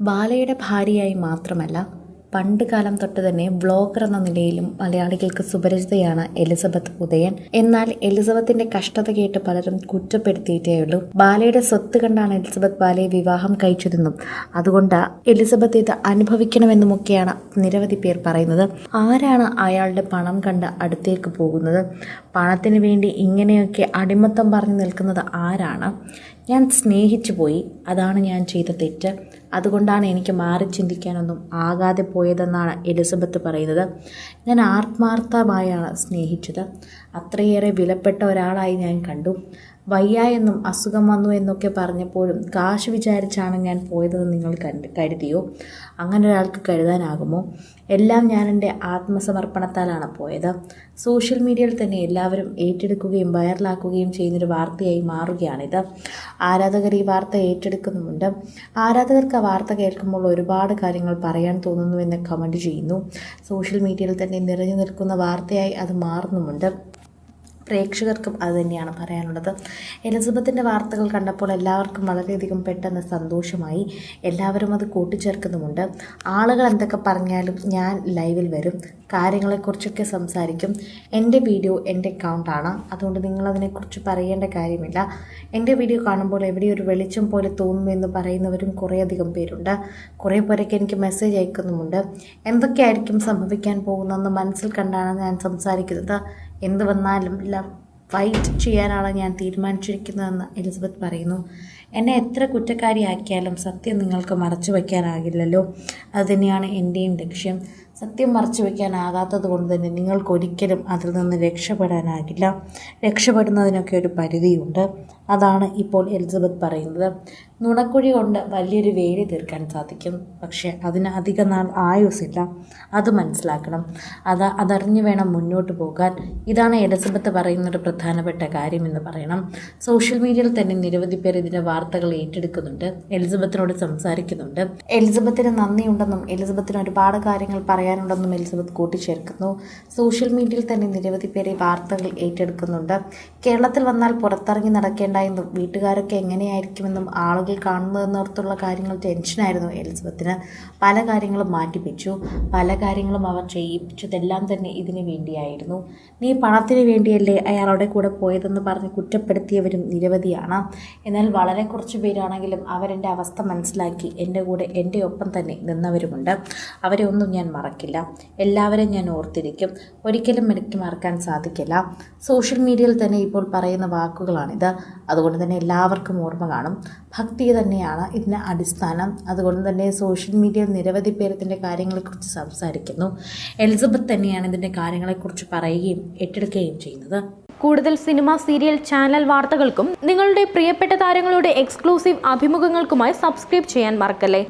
ബാലയുടെ ഭാര്യയായി മാത്രമല്ല പണ്ട് കാലം തൊട്ട് തന്നെ വ്ളോഗർ എന്ന നിലയിലും മലയാളികൾക്ക് സുപരിചിതയാണ് എലിസബത്ത് ഉദയൻ. എന്നാൽ എലിസബത്തിന്റെ കഷ്ടത കേട്ട് പലരും കുറ്റപ്പെടുത്തിയിട്ടേ ഉള്ളൂ. ബാലയുടെ സ്വത്ത് കണ്ടാണ് എലിസബത്ത് ബാലയെ വിവാഹം കഴിച്ചതെന്നും അതുകൊണ്ട് എലിസബത്ത് ഇത് അനുഭവിക്കണമെന്നുമൊക്കെയാണ് നിരവധി പേർ പറയുന്നത്. ആരാണ് അയാളുടെ പണം കണ്ട് അടുത്തേക്ക് പോകുന്നത്? പണത്തിന് വേണ്ടി ഇങ്ങനെയൊക്കെ അടിമത്തം പറഞ്ഞു നിൽക്കുന്നത് ആരാണ്? ഞാൻ സ്നേഹിച്ചു പോയി. അതാണ് ഞാൻ ചെയ്ത തെറ്റ്. അതുകൊണ്ടാണ് എനിക്ക് മാറി ചിന്തിക്കാനൊന്നും ആകാതെ പോയതെന്നാണ് എലിസബത്ത് പറയുന്നത്. ഞാൻ ആത്മാർത്ഥമായാണ് സ്നേഹിച്ചത്. അത്രയേറെ വിലപ്പെട്ട ഒരാളായി ഞാൻ കണ്ടു. വയ്യ എന്നും അസുഖം വന്നു എന്നൊക്കെ പറഞ്ഞപ്പോഴും കാശ് വിചാരിച്ചാണ് ഞാൻ പോയതെന്ന് നിങ്ങൾ കണ്ട് കരുതിയോ? അങ്ങനെ ഒരാൾക്ക് കരുതാനാകുമോ? എല്ലാം ഞാൻ എന്റെ ആത്മസമർപ്പണത്താലാണ് പോയത്. സോഷ്യൽ മീഡിയയിൽ തന്നെ എല്ലാവരും ഏറ്റെടുക്കുകയും വൈറലാക്കുകയും ചെയ്യുന്നൊരു വാർത്തയായി മാറുകയാണിത്. ആരാധകർ ഈ വാർത്ത ഏറ്റെടുക്കുന്നുമുണ്ട്. ആരാധകർക്ക് ആ വാർത്ത കേൾക്കുമ്പോൾ ഒരുപാട് കാര്യങ്ങൾ പറയാൻ തോന്നുന്നുവെന്ന് കമന്റ് ചെയ്യുന്നു. സോഷ്യൽ മീഡിയയിൽ തന്നെ നിറഞ്ഞു നിൽക്കുന്ന വാർത്തയായി അത് മാറുന്നുമുണ്ട്. പ്രേക്ഷകർക്കും അതുതന്നെയാണ് പറയാനുള്ളത്. എലിസബത്തിന്റെ വാർത്തകൾ കണ്ടപ്പോൾ എല്ലാവർക്കും വളരെയധികം പെട്ടെന്ന് സന്തോഷമായി. എല്ലാവരും അത് കൂട്ടിച്ചേർക്കുന്നുമുണ്ട്. ആളുകൾ എന്തൊക്കെ പറഞ്ഞാലും ഞാൻ ലൈവിൽ വരും. കാര്യങ്ങളെക്കുറിച്ചൊക്കെ സംസാരിക്കും. എന്റെ വീഡിയോ എന്റെ അക്കൗണ്ടാണ് അതുകൊണ്ട് നിങ്ങളതിനെക്കുറിച്ച് പറയേണ്ട കാര്യമില്ല. എന്റെ വീഡിയോ കാണുമ്പോൾ എവിടെ ഒരു വെളിച്ചം പോലെ തോന്നുന്നു എന്ന് പറയുന്നവരും കുറേയധികം പേരുണ്ട്. കുറേ പേരൊക്കെ എനിക്ക് മെസ്സേജ് അയക്കുന്നുമുണ്ട്. എന്തൊക്കെയായിരിക്കും സംഭവിക്കാൻ പോകുന്നതെന്ന് മനസ്സിൽ കണ്ടാണ് ഞാൻ സംസാരിക്കുന്നത്. എന്ത് വന്നാലും എല്ലാം ഫൈറ്റ് ചെയ്യാനാണ് ഞാൻ തീരുമാനിച്ചിരിക്കുന്നതെന്ന് എലിസബത്ത് പറയുന്നു. എന്നെ എത്ര കുറ്റക്കാരിയാക്കിയാലും സത്യം നിങ്ങൾക്ക് മറച്ചു വയ്ക്കാനാകില്ലല്ലോ. അതുതന്നെയാണ് എന്റെയും ലക്ഷ്യം. സത്യം മറച്ചു വയ്ക്കാനാകാത്തത് കൊണ്ട് തന്നെ നിങ്ങൾക്കൊരിക്കലും അതിൽ നിന്ന് രക്ഷപ്പെടാനാകില്ല. രക്ഷപ്പെടുന്നതിനൊക്കെ ഒരു പരിധിയുണ്ട്. അതാണ് ഇപ്പോൾ എലിസബത്ത് പറയുന്നത്. നുണക്കുഴി കൊണ്ട് വലിയൊരു വേലി തീർക്കാൻ സാധിക്കും. പക്ഷേ അതിന് അധിക നാൾ ആയുസില്ല അത് മനസ്സിലാക്കണം. അത് അതറിഞ്ഞു വേണം മുന്നോട്ട് പോകാൻ. ഇതാണ് എലിസബത്ത് പറയുന്ന ഒരു പ്രധാനപ്പെട്ട കാര്യമെന്ന് പറയണം. സോഷ്യൽ മീഡിയയിൽ തന്നെ നിരവധി പേർ ഇതിന്റെ വാർത്തകൾ ഏറ്റെടുക്കുന്നുണ്ട്. എലിസബത്തിനോട് സംസാരിക്കുന്നുണ്ട്. എലിസബത്തിന് നന്ദിയുണ്ടെന്നും എലിസബത്തിന് ഒരുപാട് കാര്യങ്ങൾ പറയാനുണ്ടെന്നും എലിസബത്ത് കൂട്ടിച്ചേർക്കുന്നു. സോഷ്യൽ മീഡിയയിൽ തന്നെ നിരവധി പേരെ വാർത്തകൾ ഏറ്റെടുക്കുന്നുണ്ട്. കേരളത്തിൽ വന്നാൽ പുറത്തിറങ്ങി നടക്കേണ്ട എന്നും വീട്ടുകാരൊക്കെ എങ്ങനെയായിരിക്കുമെന്നും ആളുകൾ കാണുന്നതെന്നോർത്തുള്ള കാര്യങ്ങൾ ടെൻഷനായിരുന്നു എലിസബത്തിന്. പല കാര്യങ്ങളും മാറ്റിപ്പിച്ചു പല കാര്യങ്ങളും അവർ ചെയ്യിപ്പിച്ചതെല്ലാം തന്നെ ഇതിനു വേണ്ടിയായിരുന്നു. നീ പണത്തിന് വേണ്ടിയല്ലേ അയാളുടെ കൂടെ പോയതെന്ന് പറഞ്ഞ് കുറ്റപ്പെടുത്തിയവരും നിരവധിയാണ്. എന്നാൽ വളരെ കുറച്ച് പേരാണെങ്കിലും അവരെന്റെ അവസ്ഥ മനസ്സിലാക്കി. എന്റെ കൂടെ എന്റെ ഒപ്പം തന്നെ നിന്നവരുമുണ്ട്. അവരെ ഒന്നും ഞാൻ മറക്കില്ല. എല്ലാവരെയും ഞാൻ ഓർത്തിരിക്കും. ഒരിക്കലും എനിക്ക് മറക്കാൻ സാധിക്കില്ല. സോഷ്യൽ മീഡിയയിൽ തന്നെ ഇപ്പോൾ പറയുന്ന വാക്കുകളാണിത്. അതുകൊണ്ട് തന്നെ എല്ലാവർക്കും ഓർമ്മ കാണും. ഭക്തി തന്നെയാണ് ഇതിന് അടിസ്ഥാനം. അതുകൊണ്ട് തന്നെ സോഷ്യൽ മീഡിയ നിരവധി പേർ ഇതിന്റെ കാര്യങ്ങളെക്കുറിച്ച് സംസാരിക്കുന്നു. എലിസബത്ത് തന്നെയാണ് ഇതിന്റെ കാര്യങ്ങളെക്കുറിച്ച് പറയുകയും ഏറ്റെടുക്കുകയും ചെയ്യുന്നത്. കൂടുതൽ സിനിമ സീരിയൽ ചാനൽ വാർത്തകൾക്കും നിങ്ങളുടെ പ്രിയപ്പെട്ട താരങ്ങളുടെ എക്സ്ക്ലൂസീവ് അഭിമുഖങ്ങൾക്കുമായി സബ്സ്ക്രൈബ് ചെയ്യാൻ മറക്കല്ലേ?